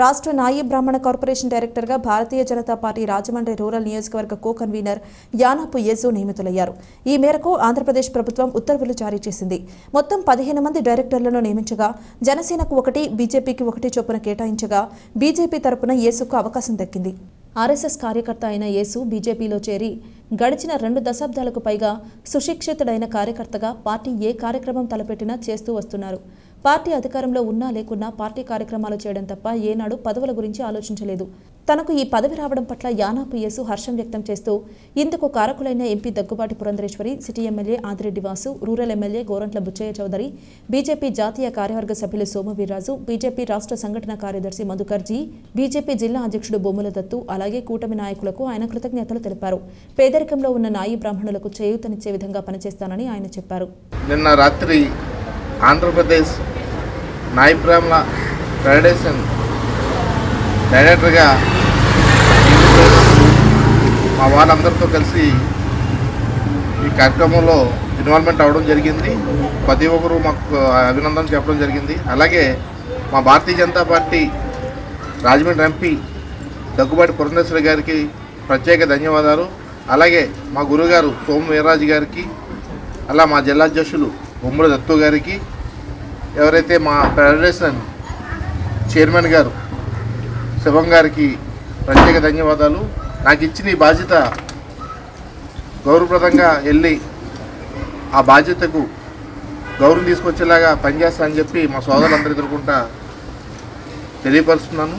రాష్ట్ర నాయి బ్రాహ్మణ కార్పొరేషన్ డైరెక్టర్గా భారతీయ జనతా పార్టీ రాజమండ్రి రూరల్ నియోజకవర్గ కో కన్వీనర్ యానాపు యేసు నియమితులయ్యారు. ఈ మేరకు ఆంధ్రప్రదేశ్ ప్రభుత్వం ఉత్తర్వులు జారీ చేసింది. మొత్తం పదిహేను మంది డైరెక్టర్లను నియమించగా జనసేనకు ఒకటి బీజేపీకి ఒకటి చొప్పున కేటాయించగా బీజేపీ తరపున యేసుకు అవకాశం దక్కింది. ఆర్ఎస్ఎస్ కార్యకర్త అయిన యేసు బీజేపీలో చేరి గడిచిన రెండు దశాబ్దాలకు పైగా సుశిక్షితుడైన కార్యకర్తగా పార్టీ ఏ కార్యక్రమం తలపెట్టినా చేస్తూ వస్తున్నారు. పార్టీ అధికారంలో ఉన్నా లేకున్నా పార్టీ కార్యక్రమాలు చేయడం తప్ప ఏనాడు పదవుల గురించి ఆలోచించలేదు. తనకు ఈ పదవి రావడం పట్ల యానా యేసు హర్షం వ్యక్తం చేస్తూ ఇందుకు కారకులైన MP Daggubati Purandeswari city MLA Adireddy Vasu rural MLA Gorantla Butchaiah Chowdary BJP జాతీయ కార్యవర్గ సభ్యులు సోమవీర్రాజు బీజేపీ రాష్ట్ర సంఘటన కార్యదర్శి మధుకర్జీ బీజేపీ జిల్లా అధ్యక్షుడు బొమ్మల దత్తు అలాగే కూటమి నాయకులకు ఆయన కృతజ్ఞతలు తెలిపారు. పేదరికంలో ఉన్న నాయి బ్రాహ్మణులకు చేయూతనిచ్చే విధంగా పనిచేస్తానని ఆయన చెప్పారు. నిన్న రాత్రి ఆంధ్రప్రదేశ్ నాయి బ్రాహ్మణ ఫెడరేషన్ డైరెక్టర్గా మా వాళ్ళందరితో కలిసి ఈ కార్యక్రమంలో ఇన్వాల్వ్మెంట్ అవ్వడం జరిగింది. ప్రతి ఒక్కరు మాకు అభినందన చెప్పడం జరిగింది. అలాగే మా భారతీయ జనతా పార్టీ రాజమండ్రి ఎంపీ దగ్గుబాటి పురంధేశ్వరి గారికి ప్రత్యేక ధన్యవాదాలు. అలాగే మా గురుగారు సోమ వీర్రాజు గారికి అలా మా జిల్లా అధ్యక్షులు ఉమ్మడి దత్తు గారికి ఎవరైతే మా ఫెడరేషన్ చైర్మన్ గారు శివం గారికి ప్రత్యేక ధన్యవాదాలు. నాకు ఇచ్చిన ఈ బాధ్యత గౌరవప్రదంగా వెళ్ళి ఆ బాధ్యతకు గౌరవం తీసుకొచ్చేలాగా పనిచేస్తా అని చెప్పి మా సోదరులందరూ ఎదుర్కొంటా తెలియపరుస్తున్నాను.